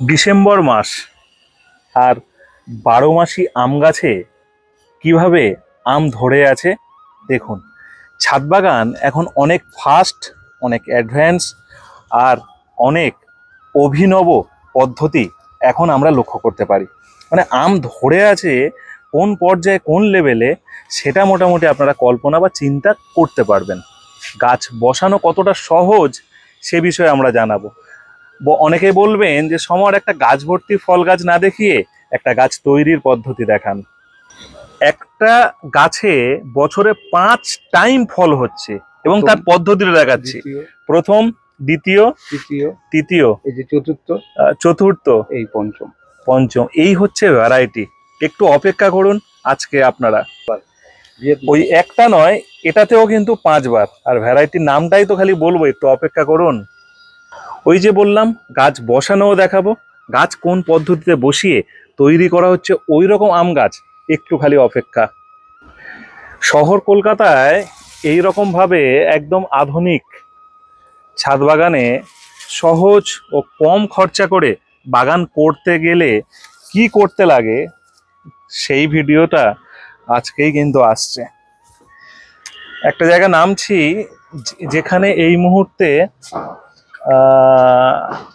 December মাস। আর বারো মাসি আম গাছে কীভাবে আম ধরে আছে, দেখুন। ছাদ বাগান এখন অনেক ফাস্ট, অনেক অ্যাডভান্স আর অনেক অভিনব পদ্ধতি এখন আমরা লক্ষ্য করতে পারি। মানে আম ধরে আছে কোন পর্যায়ে, কোন লেভেলে সেটা মোটামুটি আপনারা কল্পনা বা চিন্তা করতে পারবেন। গাছ বসানো কতটা সহজ, সে বিষয়ে আমরা জানাব। অনেকে বলবেন যে সমর একটা গাছ ভর্তি ফল গাছ না দেখিয়ে একটা গাছ তৈরির পদ্ধতি দেখান। একটা গাছে বছরে পাঁচ টাইম ফল হচ্ছে এবং তার পদ্ধতিটা দেখাচ্ছি। প্রথম দ্বিতীয় তৃতীয়। তৃতীয় এই যে চতুর্থ। চতুর্থ এই পঞ্চম। পঞ্চম। এই হচ্ছে ভ্যারাইটি একটু অপেক্ষা করুন আজকে আপনারা। ওই একটা নয় এটাতেও কিন্তু পাঁচবার। আর ভ্যারাইটির নামটাই তো খালি বলব একটু অপেক্ষা করুন। ওই যে বললাম, গাছ বসানোও দেখাবো। গাছ কোন পদ্ধতিতে বসিয়ে তৈরি করা হচ্ছে ওই রকম আম গাছ, একটু খালি অপেক্ষা। শহর কলকাতায় এই রকম ভাবে একদম আধুনিক ছাদ বাগানে সহজ ও কম খরচা করে বাগান করতে গেলে কি করতে লাগে, সেই ভিডিওটা আজকেই কিন্তু আসছে। একটা জায়গা নামছি যেখানে এই মুহূর্তে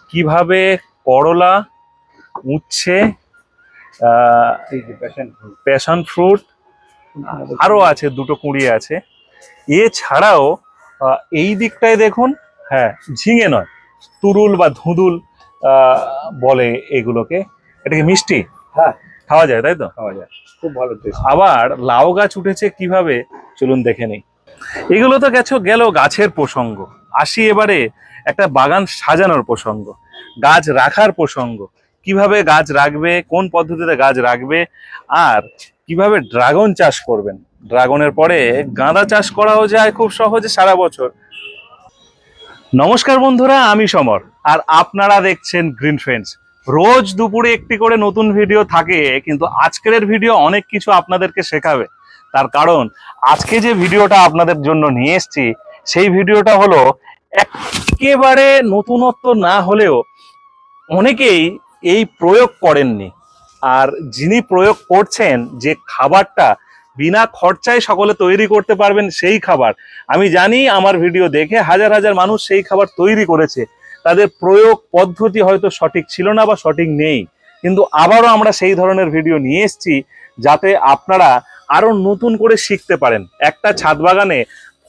কীভাবে করলা উচ্ছে প্যাশন ফ্রুট আরও আছে দুটো কুঁড়ি আছে। এছাড়াও এই দিকটায় দেখুন হ্যাঁ ঝিঙে নয় তুরুল বা ধুঁদুল বলে এগুলোকে। এটাকে মিষ্টি? হ্যাঁ। খাওয়া যায় তাই তো? খাওয়া যায়। খুব ভালো আবার লাউ গাছ উঠেছে কীভাবে? চলুন দেখে নিই। এগুলো তো গেছো গেল গাছের প্রসঙ্গ। আসি এবারে একটা বাগান সাজানোর প্রসঙ্গ, গাছ রাখার প্রসঙ্গ, কীভাবে গাছ রাখবে, কোন পদ্ধতিতে গাছ রাখবে, আর কীভাবে ড্রাগন চাষ করবেন। ড্রাগনের পরে গাঁদা চাষ করাও যায় খুব সহজে সারা বছর। নমস্কার বন্ধুরা, আমি সমর, আর আপনারা দেখছেন গ্রিন ফ্রেন্ডস রোজ দুপুরে একটি করে নতুন ভিডিও থাকে, কিন্তু আজকের ভিডিও অনেক কিছু আপনাদেরকে শেখাবে। তার কারণ, আজকে যে ভিডিওটা আপনাদের জন্য নিয়ে এসেছি, সেই ভিডিওটা হলো একেবারে নতুনত্ব না হলেও অনেকেই এই প্রয়োগ করেননি। আর যিনি প্রয়োগ করছেন যে খাবারটা বিনা খরচায় সকলে তৈরি করতে পারবেন সেই খাবার, আমি জানি আমার ভিডিও দেখে হাজার হাজার মানুষ সেই খাবার তৈরি করেছে। তাদের প্রয়োগ পদ্ধতি হয়তো সঠিক ছিল না বা সঠিক নেই। কিন্তু আবারও আমরা সেই ধরনের ভিডিও নিয়ে এসেছি যাতে আপনারা আরও নতুন করে শিখতে পারেন। একটা ছাদ বাগানে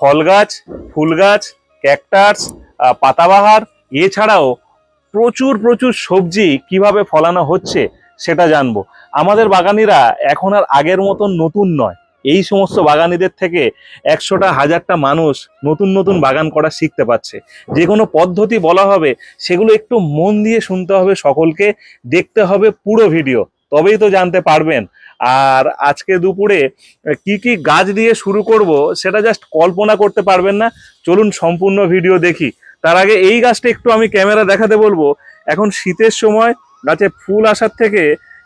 ফল গাছ, ফুল গাছ ক্যাকটাস পাতাবাহার, এছাড়াও প্রচুর প্রচুর সবজি কীভাবে ফলানো হচ্ছে সেটা জানব। আমাদের বাগানিরা এখন আর আগের মতন নতুন নয়। এই সমস্ত বাগানিদের থেকে একশোটা, হাজারটা মানুষ নতুন নতুন বাগান করা শিখতে পাচ্ছে যে কোনো পদ্ধতি বলা হবে, সেগুলো একটু মন দিয়ে শুনতে হবে সকলকে, দেখতে হবে পুরো ভিডিও। তবেই তো জানতে পারবেন। আর আজকে দুপুরে কি কি গাছ দিয়ে শুরু করব সেটা জাস্ট কল্পনা করতে পারবেন না। চলুন সম্পূর্ণ ভিডিও দেখি। তার আগে এই গাছটা একটু আমি ক্যামেরা দেখাতে বলব। এখন শীতের সময় গাছে ফুল আসার থেকে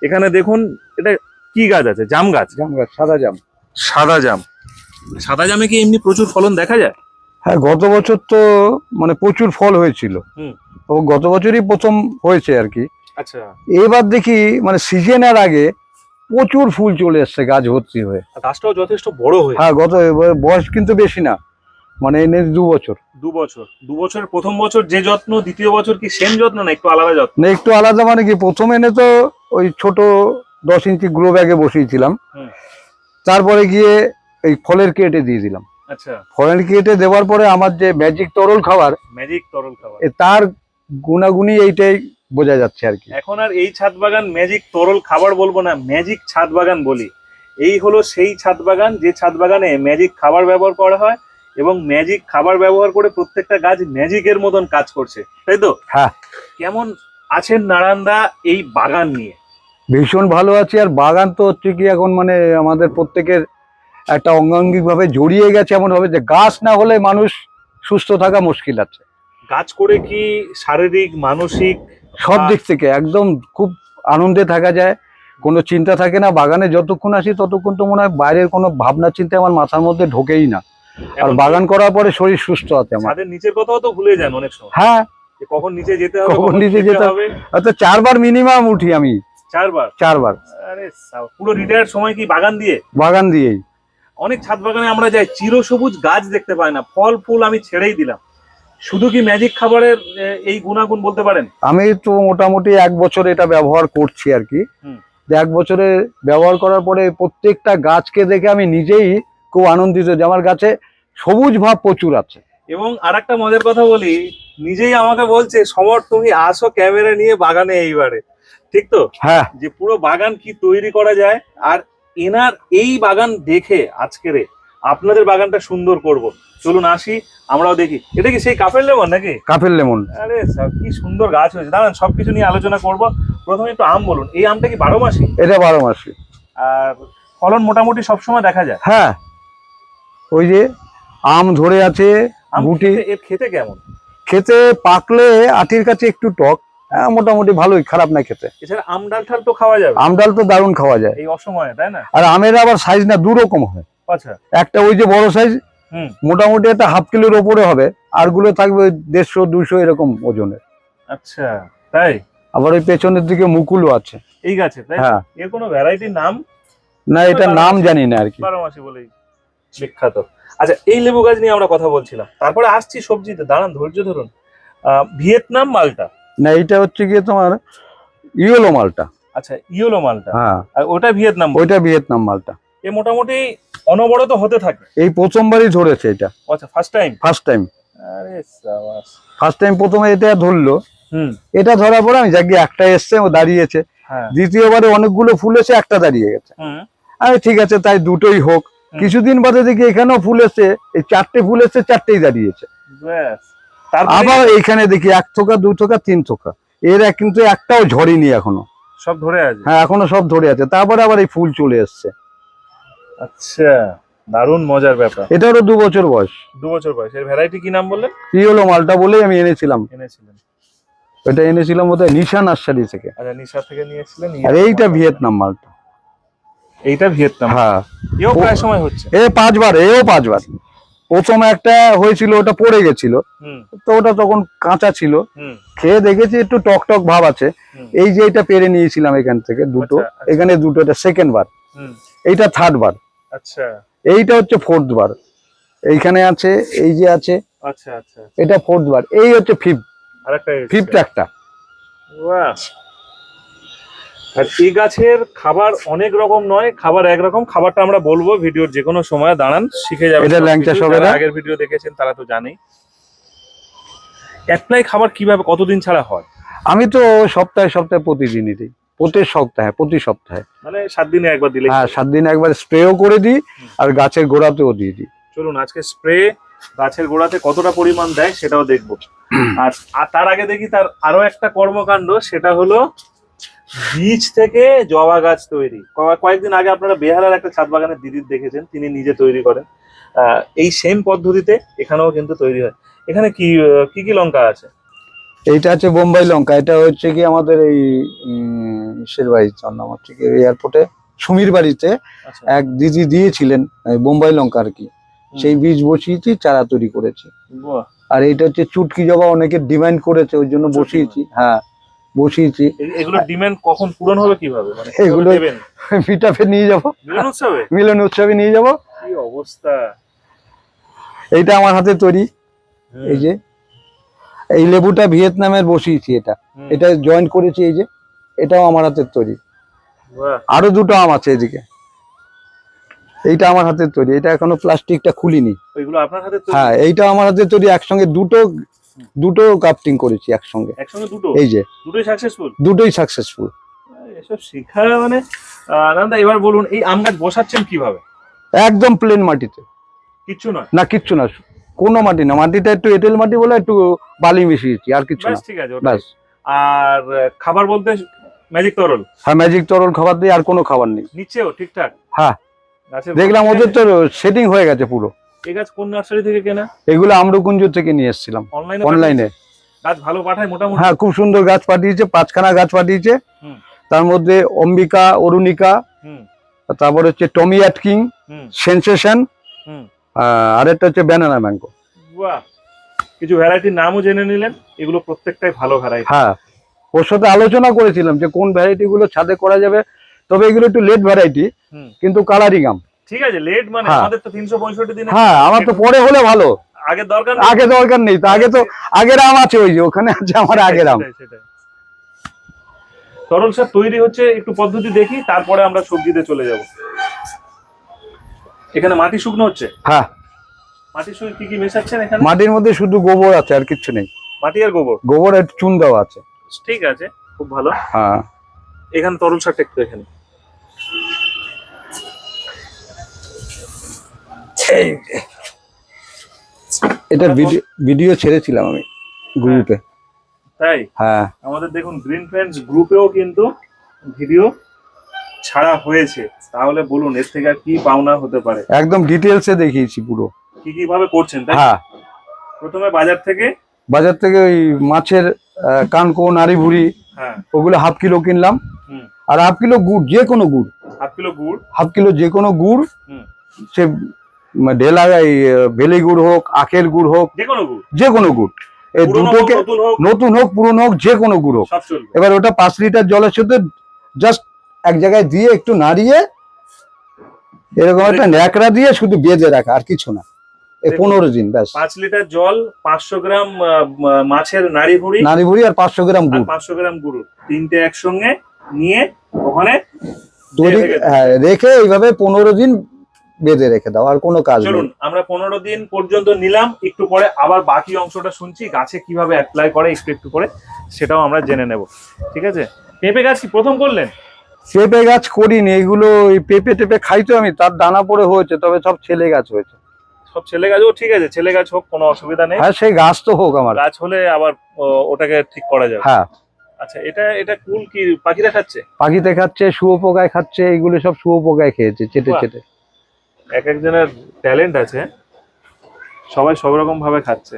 এখানে দেখুন এটা কি গাছ আছে? জাম গাছ? জাম গাছ সাদা জাম। সাদা জাম। সাদা জামে কি এমনি প্রচুর ফলন দেখা যায়? হ্যাঁ গত বছর তো মানে প্রচুর ফল হয়েছিল। গত বছরই প্রথম হয়েছে আর কি। আচ্ছা। এবার দেখি মানে সিজনের আগে প্রচুর ফুল চলে এসছে গাছ ভর্তি হয়ে। গাছটাও যথেষ্ট বড় হয়ে। হ্যাঁ গত বয়স কিন্তু বেশি না। মানে এনে দু বছর। দু বছর। দু বছরের প্রথম বছর যে যত্ন দ্বিতীয় বছর কি সেম যত্ন না একটু আলাদা যত্ন? না একটু আলাদা মানে কি প্রথম এনে তো ওই ছোট দশ ইঞ্চি গ্রো ব্যাগে বসিয়েছিলাম। তারপরে গিয়ে এই ফলের কেটে দিয়ে দিলাম। আচ্ছা। ফলের কেটে দেওয়ার পরে আমার যে ম্যাজিক তরল খাবার ম্যাজিক তরল খাবার। তার গুণাগুণি এইটাই বোঝা যাচ্ছে আর কি। এখন আর এই ছাদ বাগান ম্যাজিক তরল খাবার বলব না ম্যাজিক ছাদ বাগান বলি। এই হলো সেই ছাদ বাগান যে ছাদ বাগানে ম্যাজিক খাবার ব্যবহার করা হয় এবং ম্যাজিক খাবার ব্যবহার করে প্রত্যেকটা গাছ ম্যাজিকের মতন কাজ করছে তাই তো? হ্যাঁ। কেমন আছেন নারায়ণদা এই বাগান নিয়ে? ভীষণ ভালো আছে আর বাগান তো হচ্ছে কি এখন মানে আমাদের প্রত্যেকের একটা অঙ্গাঙ্গিক ভাবে জড়িয়ে গেছে এমন ভাবে যে গাছ না হলে মানুষ সুস্থ থাকা মুশকিল আছে। গাছ করে কি শারীরিক মানসিক সব দিক থেকে একদম খুব আনন্দে থাকা যায়। কোনো চিন্তা থাকে না বাগানে যতক্ষণ আসি ততক্ষণ তো মনে হয় বাইরের কোনো ভাবনা চিন্তা আমার মাথার মধ্যে ঢোকেই না। আর বাগান করার পরে শরীর সুস্থ আছে আমার। নিচের কথাও তো ভুলে যান অনেক সময়। হ্যাঁ। কখন নিচে যেতে হবে কখন নিচে যেতে হবে। অর্থাৎ চারবার মিনিমাম উঠি আমি। চারবার? চারবার। আরে পুরো রিটায়ার সময় কি বাগান দিয়ে? বাগান দিয়েই। অনেক ছাদ বাগানে আমরা যাই চিরসবুজ গাছ দেখতে পাই না ফল ফুল আমি ছেড়েই দিলাম। শুধু কি ম্যাজিক খাবারের এই গুণাগুণ বলতে পারেন? আমি তো মোটামুটি এক বছর এটা ব্যবহার করছি আর কি। এক বছরে ব্যবহার করার পরে প্রত্যেকটা গাছকে দেখে আমি নিজেই খুব আনন্দিত যে আমার গাছে সবুজ ভাব প্রচুর আছে। এবং আর একটা মজার কথা বলি নিজেই আমাকে বলছে সমর তুমি আসো ক্যামেরা নিয়ে বাগানে এইবারে। ঠিক তো? হ্যাঁ। যে পুরো বাগান কি তৈরি করা যায় আর এনার এই বাগান দেখে আজকেরে আপনাদের বাগানটা সুন্দর করব। চলুন আসি আমরাও দেখি। এটা কি সেই কাপের লেমন নাকি? কাপের লেমন। আরে স্যার, কি সুন্দর গাছ হয়েছে। দাঁড়ান সবকিছু নিয়ে আলোচনা করব। প্রথমে একটু আম বলুন। এই আমটা কি বারো মাসি? এটা বারো মাসে। আর ফলন মোটামুটি সবসময় দেখা যায়? হ্যাঁ। ওই যে আম ধরে আছে গুটি। এর খেতে কেমন? খেতে পাকলে আটির কাছে একটু টক। হ্যাঁ, মোটামুটি ভালোই খারাপ না খেতে। এছাড়া আম ডাল ঠাল তো খাওয়া যাবে। আমডাল তো দারুণ খাওয়া যায়। এই অসময়ে তাই না? আর আমের আবার সাইজ না দু রকম হয়। আচ্ছা। একটা ওই যে বড় সাইজ হুম। মোটামুটি একটা হাফ কিলোর ওপরে হবে। আরগুলো থাকবে দেড়শো দুশো এরকম ওজনের। আচ্ছা তাই? আবার ওই পেছনের দিকে মুকুলও আছে। এই গাছে তাই? হ্যাঁ। এর কোনো ভ্যারাইটির নাম? না এটা নাম জানি না আর কি। বলেই বিখ্যাত। আচ্ছা এই লেবু গাছ নিয়ে আমরা কথা বলছিলাম। তারপরে আসছি সবজিতে। দাঁড়ান ধৈর্য ধরুন। ভিয়েতনাম মালটা। না এইটা হচ্ছে গিয়ে তোমার ইয়েলো মালটা। আচ্ছা ইয়েলো মালটা। হ্যাঁ। ওটা ভিয়েতনাম ওইটা ভিয়েতনাম মালটা। এ মোটামুটি অনবরত হতে থাকে এই প্রথমবারই ধরেছে এটা। আচ্ছা ফার্স্ট টাইম ফার্স্ট টাইম আরে সাবাস। ফার্স্ট টাইম প্রথমে এটা ধরলো। হুম। এটা ধরার পরে আমি যাকে একটা এসছে ও দাঁড়িয়েছে। হ্যাঁ। দ্বিতীয়বারে অনেকগুলো ফুল এসে একটা দাঁড়িয়ে গেছে। আমি ঠিক আছে তাই দুটোই হোক। কিছুদিন বাদে দেখি এখানেও ফুল এসছে এই চারটে ফুল এসছে চারটেই দাঁড়িয়েছে। আবার এইখানে দেখি এক থোকা দু থোকা তিন থোকা। এর কিন্তু একটাও ঝরেনি এখনও। সব ধরে আছে? হ্যাঁ এখনও সব ধরে আছে। তারপরে আবার এই ফুল চলে এসছে। আচ্ছা দারুণ মজার ব্যাপার। এটারও দু বছর বয়স। দু বছর বয়স। এর ভ্যারাইটি কি নাম বললেন? হলো মালটা বলেই আমি এনেছিলাম। এনেছিলেন। এটা এনেছিলাম বোধহয় নিশা নার্সারি থেকে। আচ্ছা নিশা থেকে নিয়েছিলেন আর এইটা ভিয়েতনাম মালটা। এইটা ভিয়েতনাম? হ্যাঁ। এও প্রায় সময় হচ্ছে। এ পাঁচবার এও পাঁচবার। প্রথমে একটা হয়েছিল ওটা পড়ে গেছিল। তো ওটা তখন কাঁচা ছিল। খেয়ে দেখেছি একটু টক টক ভাব আছে। এই যে এটা পেরে নিয়েছিলাম এখান থেকে দুটো। আচ্ছা, আচ্ছা। এখানে দুটো এটা সেকেন্ড বার। এইটা থার্ড বার। আচ্ছা। এইটা হচ্ছে ফোর্থ বার এইখানে আছে এই যে আছে আচ্ছা আচ্ছা এটা ফোর্থ বার এই হচ্ছে ফিফথ আরেকটা ফিফথ একটা। এই গাছের খাবার অনেক রকম নয় খাবার একরকম। খাবারটা আমরা বলব ভিডিওর যে কোনো সময় দাঁড়ান শিখে যাবেন এটা ল্যাংচা সবেদা। আগের ভিডিও দেখেছেন তারা তো জানেই। অ্যাপ্লাই খাবার কীভাবে কতদিন ছাড়া হয়? আমি তো সপ্তাহে সপ্তাহে প্রতিদিনই দিই। প্রতি সপ্তাহে প্রতি সপ্তাহে। মানে সাত দিনে একবার দিলে হ্যাঁ সাত দিনে একবার স্প্রেও করে দিই আর গাছের গোড়াতেও দিয়ে দিই। চলুন আজকে স্প্রে গাছের গোড়াতে কতটা পরিমাণ দেয় সেটাও দেখব। আর তার আগে দেখি তার আরও একটা কর্মকাণ্ড সেটা হলো বীজ থেকে জবা গাছ তৈরি। কয়েকদিন আগে আপনারা বেহালার একটা ছাদ বাগানের দিদির দেখেছেন তিনি নিজে তৈরি করেন। এই সেম পদ্ধতিতে এখানেও কিন্তু তৈরি হয়। এখানে কি কি কি লঙ্কা আছে? এইটা হচ্ছে বোম্বাই লঙ্কা এটা হচ্ছে কি আমাদের এই ইসের বাড়ি তার নাম হচ্ছে কি এয়ারপোর্টে সুমির বাড়িতে আচ্ছা। এক দিদি দিয়েছিলেন বোম্বাই লঙ্কা আর কি। সেই বীজ বসিয়েছি চারা তৈরি করেছি। আর এইটা হচ্ছে চুটকি জবা অনেকে ডিমান্ড করেছে ওই জন্য বসিয়েছি হ্যাঁ বসিয়েছি। এ- এগুলোর ডিমান্ড কখন পূরণ হবে কীভাবে? মানে এগুলো- মিটাপে নিয়ে যাব। মিলন উৎসবে? মিলন উৎসবে নিয়ে যাব। কি অবস্থা? এইটা আমার হাতে তৈরি। এই যে এই লেবুটা ভিয়েতনামের বসিয়েছি এটা। এটা জয়েন করেছি এই যে এটাও আমার হাতের তৈরি। আরও দুটো আম আছে এদিকে। এইটা আমার হাতের তৈরি এটা এখনও প্লাস্টিকটা খুলিনি। হ্যাঁ এইটা আমার হাতের তৈরি একসঙ্গে দুটো দুটো কাপটিং করেছি একসঙ্গে। এই যে। দুটোই সাকসেসফুল দুটোই সাকসেসফুল এসব শেখা মানে এবার বলুন এই আম গাছ বসাচ্ছেন কীভাবে? একদম প্লেন মাটিতে। কিচ্ছু নয়? না কিচ্ছু না কোনো মাটি না মাটিটা একটু এঁটেল মাটি বলে একটু বালি মিশিয়েছি আর কিছু না। ঠিক আছে। ব্যাস। আর খাবার বলতে ম্যাজিক তরল? হ্যাঁ ম্যাজিক তরল খাবার দিয়ে আর কোনো খাবার নেই। নিচেও ঠিকঠাক? হ্যাঁ। দেখলাম ওদের তো সেটিং হয়ে গেছে পুরো? এই গাছ কোন নার্সারি থেকে কেনা? এগুলো আম্রকুঞ্জ থেকে নিয়ে এসেছিলাম। অনলাইনে অনলাইনে গাছ ভালো পাঠায় মোটামুটি? হ্যাঁ খুব সুন্দর গাছ পাঠিয়েছে পাঁচখানা গাছ পাঠিয়েছে। তার মধ্যে অম্বিকা অরুণিকা হুম। তারপর হচ্ছে টমি অ্যাটকিং হুম। সেন্সেশন হুম আরেকটা হচ্ছে ব্যানানা ম্যাঙ্গো বাহ কিছু ভ্যারাইটির নামও জেনে নিলেন এগুলো প্রত্যেকটাই ভালো ভ্যারাইটি হ্যাঁ ওর সাথে আলোচনা করেছিলাম যে কোন ভ্যারাইটি গুলো ছাদে করা যাবে তবে এগুলো একটু লেট ভ্যারাইটি। কিন্তু কালারিং আম ঠিক আছে লেট মানে হ্যাঁ। আমাদের তো তিনশো পঁয়ষট্টি দিনে হ্যাঁ আমার তো পরে হলে ভালো আগের দরকার। আগে দরকার নেই তো আগে তো আগের আম আছে ওই যে ওখানে আছে আমার আগের আম। তরল সার তৈরি হচ্ছে একটু পদ্ধতি দেখি তারপরে আমরা সবজিতে চলে যাব এখানে মাটি শুকনো হচ্ছে? হ্যাঁ। মাটির সঙ্গে কি কি মেশাচ্ছেন এখানে? মাটির মধ্যে শুধু গোবর আছে আর কিছু নেই। মাটি আর গোবর? গোবর আর চুন দেওয়া আছে। ঠিক আছে খুব ভালো। হ্যাঁ। এখানে তরল সারটা একটু এখানে এটা ভিডিও ভিডিও ছেড়েছিলাম আমি গ্রুপে তাই? হ্যাঁ। আমাদের দেখুন গ্রিন ফ্রেন্ডস গ্রুপেও কিন্তু ভিডিও ছাড়া হয়েছে তাহলে বলুন এর থেকে কি পাওনা হতে পারে? একদম ডিটেলসে দেখিয়েছি পুরো। কি কি ভাবে করছেন তাই হ্যাঁ। প্রথমে বাজার থেকে? বাজার থেকে ওই মাছের কানকো নাড়ি ভুড়ি হ্যাঁ। ওগুলো হাফ কিলো কিনলাম। আর হাফ কিলো গুড় যে কোনো গুড়। হাফ কিলো গুড়? হাফ কিলো যে কোনো গুড়। হুম। সে উম, ঢেলা ভেলি গুড় হোক আখের গুড় হোক যে কোনো গুড়? যে কোনো গুড়। এই দুটোকে নতুন হোক? পুরনো হোক যে কোনো গুড় হোক। এবার ওটা পাঁচ লিটার জলের সাথে জাস্ট এক জায়গায় দিয়ে একটু নাড়িয়ে এরকম একটা ন্যাকড়া দিয়ে শুধু বেঁধে রাখা আর কিছু না। পনেরো দিন ব্যাস। পাঁচ লিটার জল পাঁচশো গ্রাম মাছের নাড়ি ভুড়ি নাড়ি ভুড়ি আর পাঁচশো গ্রাম গুড়। পাঁচশো গ্রাম গুঁড়ো। তিনটে একসঙ্গে নিয়ে ওখানে তৈরি রেখে হ্যাঁ, রেখে এইভাবে পনেরো দিন বেঁধে রেখে দাও আর কোনো কাজ চলুন আমরা পনেরো দিন পর্যন্ত নিলাম একটু পরে আবার বাকি অংশটা শুনছি গাছে কীভাবে অ্যাপ্লাই করে একটু একটু করে সেটাও আমরা জেনে নেব। ঠিক আছে? পেঁপে গাছ কি প্রথম করলেন? পেঁপে গাছ করিনি এগুলো ওই পেঁপে টেপে খাই তো আমি তার দানা পড়ে হয়েছে তবে সব ছেলে গাছ হয়েছে। সব ছেলে গাছও ঠিক আছে ছেলে গাছ হোক কোনো অসুবিধা নেই। হ্যাঁ সেই গাছ তো হোক আমার। গাছ হলে আবার ওটাকে ঠিক করা যাবে। হ্যাঁ। আচ্ছা এটা এটা কুল কি পাখিরা খাচ্ছে? পাখিতে খাচ্ছে শুয়োপোকায় খাচ্ছে এগুলো সব শুয়োপোকায় খেয়েছে চেটে চেটে। এক একজনের ট্যালেন্ট আছে সবাই সব রকম ভাবে খাচ্ছে।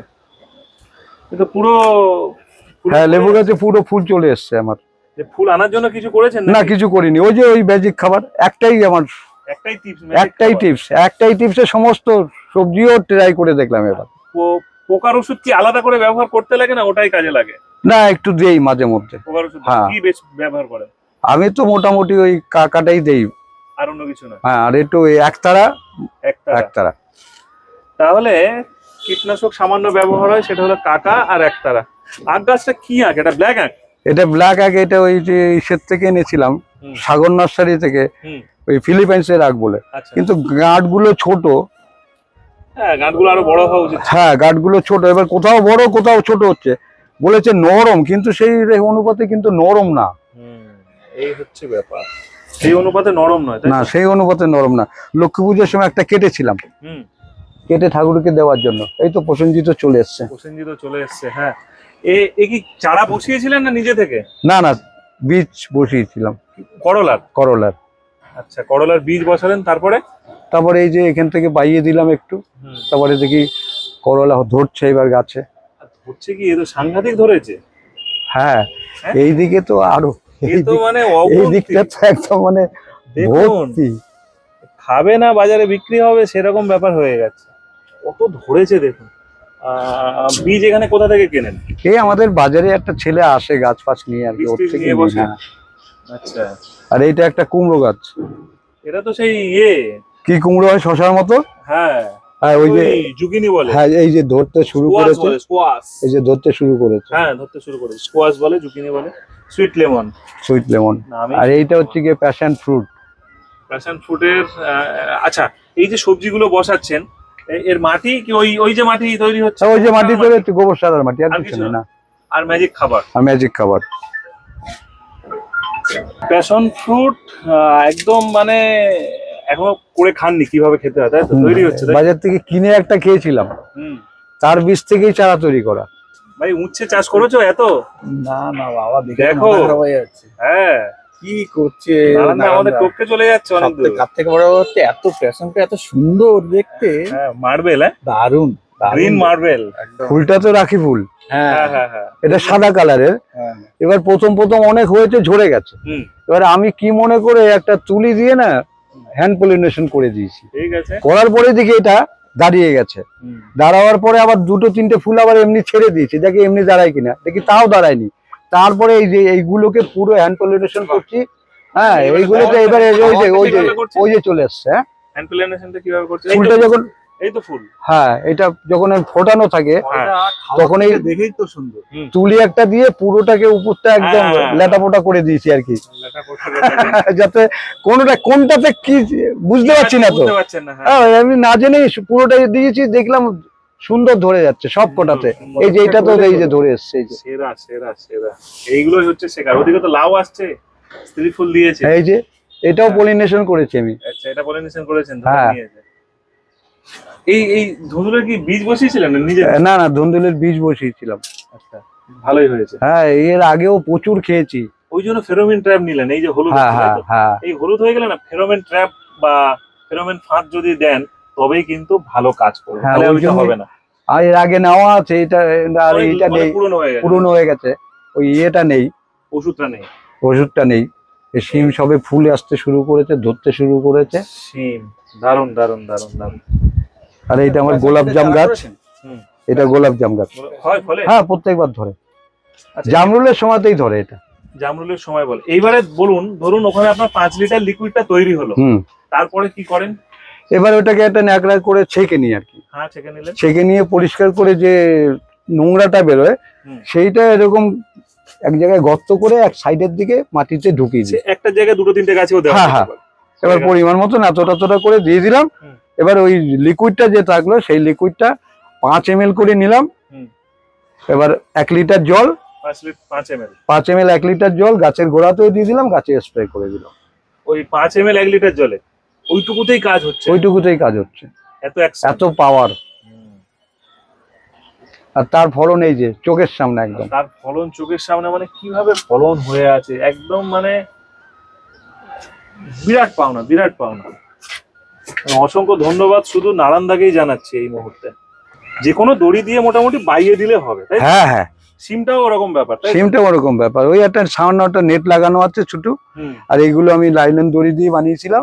পুরো হ্যাঁ লেবু গাছে পুরো ফুল চলে এসছে আমার। ফুল আনার জন্য কিছু করেছেন না কিছু করিনি। ওই যে ওই ম্যাজিক খাবার একটাই আমার একটাই টিপস একটাই টিপস একটাই টিপসে সমস্ত সবজিও ট্রাই করে দেখলাম এবার। পোকার ওষুধ কি আলাদা করে ব্যবহার করতে লাগে না ওটাই কাজে লাগে? না একটু দেই মাঝে মধ্যে। পোকার ওষুধ হ্যাঁ। কি বেশ ব্যবহার করে? আমি তো মোটামুটি ওই কাকাটাই দেই। আর অন্য কিছু না? হ্যাঁ আর একটু একতারা একতারা। তাহলে কীটনাশক সামান্য ব্যবহার হয় সেটা হলো কাকা আর একতারা। আখ গাছটা কি আখ? এটা ব্ল্যাক আখ? এটা ব্ল্যাক আগে এটা ওই যে ইসের থেকে এনেছিলাম সাগর নার্সারি থেকে ওই ফিলিপাইন্সের আগ বলে। আচ্ছা। কিন্তু গাঁটগুলো ছোট। হ্যাঁ বড় হ্যাঁ গাঁটগুলো ছোট। এবার কোথাও বড় কোথাও ছোট হচ্ছে। বলেছে নরম কিন্তু সেই অনুপাতে কিন্তু নরম না। এই হচ্ছে ব্যাপার। সেই অনুপাতে নরম নয় না সেই অনুপাতে নরম না। লক্ষ্মী পুজোর সময় একটা কেটেছিলাম। কেটে ঠাকুরকে দেওয়ার জন্য। এই তো প্রসেনজিৎ চলে এসছে। প্রসেনজিৎ চলে এসছে হ্যাঁ। এ কি চারা বসিয়েছিলেন না নিজে থেকে? না না বীজ বসিয়েছিলাম। করলার? করলার। আচ্ছা করলার বীজ বসালেন তারপরে? তারপরে এই যে এখান থেকে বাইয়ে দিলাম একটু তারপরে দেখি করলা ধরছে এবার গাছে। হচ্ছে কি? এ তো সাংঘাতিক ধরেছে। হ্যাঁ হ্যাঁ? এইদিকে তো আরও। এই মানে এই দিকটা তো একদম মানে ভর্তি খাবে না বাজারে বিক্রি হবে সেরকম ব্যাপার হয়ে গেছে। কত ধরেছে দেখুন। বীজ এখানে কোথা থেকে কেনেন? এই আমাদের বাজারে একটা ছেলে আসে গাছ ফাছ নিয়ে আর কি ওর থেকে? হ্যাঁ। আচ্ছা। আর এইটা একটা কুমড়ো গাছ। এটা তো সেই ইয়ে। কি কুমড়ো হয় শশার মতো? হ্যাঁ। হ্যাঁ ওই যে জুগিনি বলে। হ্যাঁ এই যে ধরতে শুরু করেছে। স্কোয়াশ। এই যে ধরতে শুরু করেছে। হ্যাঁ ধরতে শুরু করেছে। স্কোয়াশ বলে জুকিনি বলে। Sweet lemon. Sweet lemon. আর এইটা হচ্ছে গিয়ে প্যাশন ফ্রুট। প্যাশন ফ্রুটের আচ্ছা এই যে সবজিগুলো বসাচ্ছেন এর মাটি কি ওই ওই যে মাটি তৈরি হচ্ছে? ওই যে মাটি করে একটু গোবর সারার মাটি আর কিছু না? আর ম্যাজিক খাবার। আর ম্যাজিক খাবার। প্যাশন ফ্রুট একদম মানে এখনও করে খাননি কীভাবে খেতে হয় তাই তো? তৈরি হচ্ছে বাজার থেকে কিনে একটা খেয়েছিলাম। হুম। তার বীজ থেকেই চারা তৈরি করা। ভাই উচ্ছে চাষ করেছ এত? না না বাবা দেখো। হ্যাঁ। কি করছে? আমাদের টপকে চলে যাচ্ছে অনেক দূর। কার থেকে বড় হচ্ছে? এত প্যাশনটা এত সুন্দর দেখতে। হ্যাঁ মার্বেল হ্যাঁ? দারুণ গ্রিন মার্বেল ফুলটা তো রাখি ফুল। হ্যাঁ। হ্যাঁ হ্যাঁ হ্যাঁ। এটা সাদা কালারের। হ্যাঁ। এবার প্রথম প্রথম অনেক হয়েছে ঝরে গেছে। এবার আমি কি মনে করে একটা তুলি দিয়ে না হ্যান্ড পলিনেশন করে দিয়েছি। ঠিক আছে। করার পরে দেখি এটা দাঁড়িয়ে গেছে। দাঁড়াবার পরে আবার দুটো তিনটে ফুল আবার এমনি ছেড়ে দিয়েছি। দেখি এমনি দাঁড়ায় কিনা। দেখি তাও দাঁড়ায়নি। তারপরে এই যে এইগুলোকে পুরো হ্যান্ড পলিনেশন করছি। হ্যাঁ এইগুলোতে এবারে ওই যে ওই যে ওই যে চলে এসছে হ্যাঁ? হ্যান্ড প্ল্যানেশনটা কীভাবে করছে ফুলটা যখন এই তো ফুল। হ্যাঁ এটা যখন ফোটানো থাকে হ্যাঁ। তখন এই দেখেই তো সুন্দর। তুলি একটা দিয়ে পুরোটাকে উপরটা একদম হ্যাঁ। লেটাপোটা করে দিয়েছি আর কি। যাতে কোনটা কোনটাতে কি বুঝতে পারছি না তো। বুঝতে পারছেন না হ্যাঁ। হ্যাঁ আমি না জেনেই পুরোটাই দিয়েছি দেখলাম সুন্দর ধরে যাচ্ছে সব কোটাতে। এই যে এটা তো এই যে ধরে এসছে এই যে। সেরা সেরা সেরা। এইগুলোই হচ্ছে শেখার। ওদিকে তো লাউ আসছে স্ত্রী ফুল দিয়েছে। এই যে এটাও পলিনেশন করেছি আমি। আচ্ছা এটা পলিনেশন করেছেন তো হ্যাঁ। এই এই ধুন্দুলের কি বীজ বসিয়েছিলেন না নিজে না না ধুন্দুলের বীজ বসিয়েছিলাম। আচ্ছা ভালোই হয়েছে। হ্যাঁ এর আগেও প্রচুর খেয়েছি। ওই জন্য ফেরোমিন ট্র্যাপ নিলেন এই যে হলুদ হ্যাঁ হ্যাঁ হ্যাঁ। এই হলুদ হয়ে গেলে না ফেরোমেন ট্র্যাপ বা ফেরোমেন ফাঁদ যদি দেন তবেই কিন্তু ভালো কাজ করবে। হ্যাঁ, তাহলে ওইটা হবে না। আর এর আগে নেওয়া আছে এটা আর এইটা অনেক নেই পুরনো হয়ে গেছে। ওই ইয়েটা নেই। ওষুধটা নেই। ওষুধটা নেই। এই শিম সবে ফুলে আসতে শুরু করেছে ধরতে শুরু করেছে। সিম দারুণ দারুণ দারুণ দারুণ আর এইটা আমার গোলাপ জাম গাছ। হুম। এটা গোলাপ জাম গাছ। হয় ফলে? হ্যাঁ প্রত্যেকবার ধরে। আচ্ছা, জামরুলের সময়তেই ধরে এটা। জামরুলের সময় বলে। এইবারে বলুন ধরুন ওখানে আপনার পাঁচ লিটার লিকুইডটা তৈরি হলো। তারপরে কি করেন? এবার ওটাকে একটা ন্যাকড়া করে ছেঁকে নিই আর কি। হ্যাঁ ছেঁকে নিয়ে পরিষ্কার করে যে নোংরাটা বেরোয় সেইটা এরকম এক জায়গায় গর্ত করে এক সাইডের দিকে মাটিতে ঢুকিয়ে দিই। একটা জায়গায় দুটো তিনটে গাছেও দেওয়া হ্যাঁ, হ্যাঁ। এবার। পরিমাণ মতন এতটা এতটা করে দিয়ে দিলাম। এবার ওই লিকুইডটা যে থাকল সেই লিকুইডটা পাঁচ এম করে নিলাম। এবার এক লিটার জল পাঁচ এম এল এক লিটার জল গাছের গোড়াতেও দিয়ে দিলাম গাছে স্প্রে করে দিলাম। ওই পাঁচ এম এল এক লিটার জলে? ওইটুকুতেই কাজ হচ্ছে। ওইটুকুতেই কাজ হচ্ছে। এত। এত পাওয়ার আর তার ফলন এই যে চোখের সামনে একদম। তার ফলন চোখের সামনে মানে কীভাবে ফলন হয়ে আছে একদম মানে বিরাট পাওনা বিরাট পাওনা। অসংখ্য ধন্যবাদ শুধু নারান্দাকেই জানাচ্ছি এই মুহূর্তে। যে কোনো দড়ি দিয়ে মোটামুটি বাইয়ে দিলে হবে তাই হ্যাঁ হ্যাঁ। সিমটাও ওরকম ব্যাপার তাই তো? সিমটা ওরকম ব্যাপার। ওই একটা সামান্য একটা নেট লাগানো আছে ছোট। আর এইগুলো আমি লাইলন দড়ি দিয়ে বানিয়েছিলাম।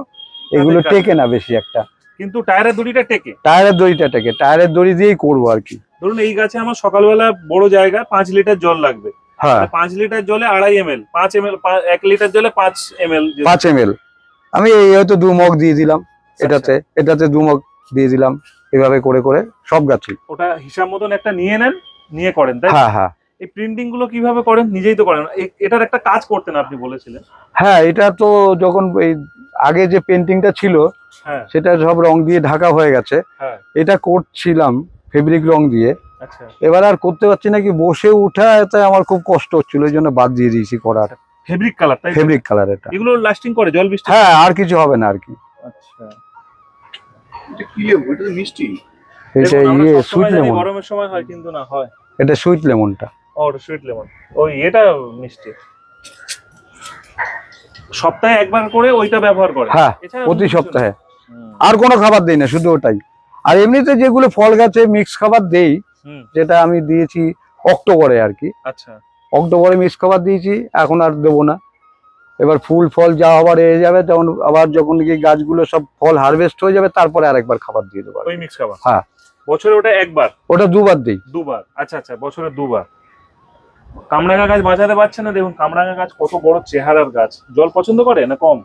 এগুলো টেকে না বেশি একটা। কিন্তু টায়ারের দড়িটা টেকে। টায়ারের দড়িটা টেকে। টায়ারের দড়ি দিয়েই করব আর কি। ধরুন এই গাছে আমার সকালবেলা বড় জায়গা পাঁচ লিটার জল লাগবে। হ্যাঁ। পাঁচ লিটার জলে আড়াই এম এল পাঁচ এম এল এক লিটার জলে পাঁচ এম এল পাঁচ এম আমি এই হয়তো দু মগ দিয়ে দিলাম আচ্ছা। এটাতে। এটাতে দু মগ দিয়ে দিলাম এভাবে করে করে। সব গাছই ওটা হিসাব মতন একটা নিয়ে নেন নিয়ে করেন তাই? হ্যাঁ হ্যাঁ। এই প্রিন্টিংগুলো কীভাবে করেন? নিজেই তো করেন। এটার একটা কাজ করতেন আপনি বলেছিলেন। হ্যাঁ এটা তো যখন এই আগে যে পেন্টিংটা ছিল হ্যাঁ। সেটা সব রং দিয়ে ঢাকা হয়ে গেছে। হ্যাঁ। এটা করছিলাম ফেব্রিক রং দিয়ে। আচ্ছা। এবার আর করতে পারছি না কি বসে উঠা তাই আমার খুব কষ্ট হচ্ছিল ওই জন্য বাদ দিয়ে দিয়েছি করার। ফেব্রিক কালার তাই ফেব্রিক কালার এটা। এগুলো লাস্টিং করে জল বৃষ্টি? হ্যাঁ আর কিছু হবে না আর কি। আচ্ছা। এটা কি লেবু? এটা মিষ্টি। এটা ইয়ে সুইট লেমন গরমের সময় হয় কিন্তু না হয়। এটা সুইট লেমনটা ও সুইট লেমন ওই এটা মিষ্টি। সপ্তাহে একবার করে ওইটা ব্যবহার করে। হ্যাঁ প্রতি। সপ্তাহে। আর কোনো খাবার দেই না শুধু ওটাই। আর এমনিতে যেগুলো ফল গাছে মিক্স খাবার দেই যেটা আমি দিয়েছি অক্টোবরে আর কি। আচ্ছা। অক্টোবরে মিক্স খাবার দিয়েছি এখন আর দেবো না। এবার ফুল ফল যা হবার এ যাবে তখন আবার যখন কি গাছগুলো সব ফল হারভেস্ট হয়ে যাবে তারপরে আরেকবার খাবার দিয়ে দেবো ওই মিক্স খাবার? হ্যাঁ। বছরে ওটা একবার? ওটা দুবার দিই। দুবার। আচ্ছা আচ্ছা বছরে দুবার। কামরাঙা গাছ বাঁচাতে পারছে না? দেখুন কামরাঙা গাছ কত বড় চেহারার গাছ। জল পছন্দ করে না কম?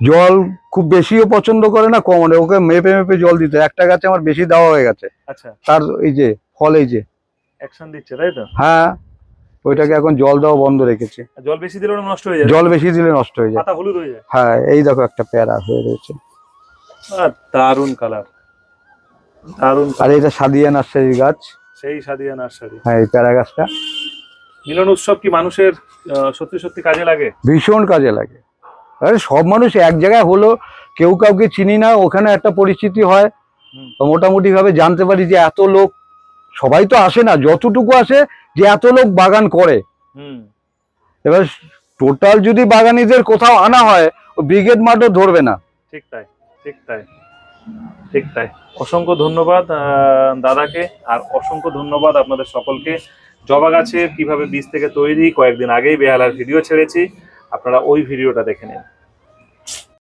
জল খুব বেশিও পছন্দ করে না কম না ওকে মেপে মেপে জল দিতে একটা গাছে আমার বেশি দেওয়া হয়ে গেছে। আচ্ছা। তার এই যে ফল এই যে। অ্যাকশন দিচ্ছে তাই তো? হ্যাঁ ওইটাকে এখন জল দেওয়া বন্ধ রেখেছে। জল বেশি দিলে ওটা নষ্ট হয়ে যায় জল বেশি দিলে নষ্ট হয়ে যায় পাতা হলুদ হয়ে যায়। হ্যাঁ এই দেখো একটা পেয়ারা হয়ে রয়েছে। আর দারুণ কালার দারুণ আর এটা সাদিয়া নার্সারির গাছ। সেই সাদিয়া নার্সারি। হ্যাঁ এই পেয়ারা গাছটা মিলন উৎসব কি মানুষের সত্যি সত্যি কাজে লাগে? ভীষণ কাজে লাগে। আরে সব মানুষ এক জায়গায় হলো কেউ কাউকে চিনি না ওখানে একটা পরিস্থিতি হয়। তো মোটামুটি ভাবে জানতে পারি যে এত লোক সবাই তো আসে না যতটুকু আসে যে এত লোক বাগান করে। হুম। এবার টোটাল যদি বাগানিদের কোথাও আনা হয় ও ব্রিগেড মাঠও ধরবে না। ঠিক তাই ঠিক তাই ঠিক তাই। অসংখ্য ধন্যবাদ দাদাকে, আর অসংখ্য ধন্যবাদ আপনাদের সকলকে। জবা গাছের কীভাবে বীজ থেকে তৈরি, কয়েকদিন আগেই বেহালার ভিডিও ছেড়েছি। আপনারা ওই ভিডিওটা দেখে নিন।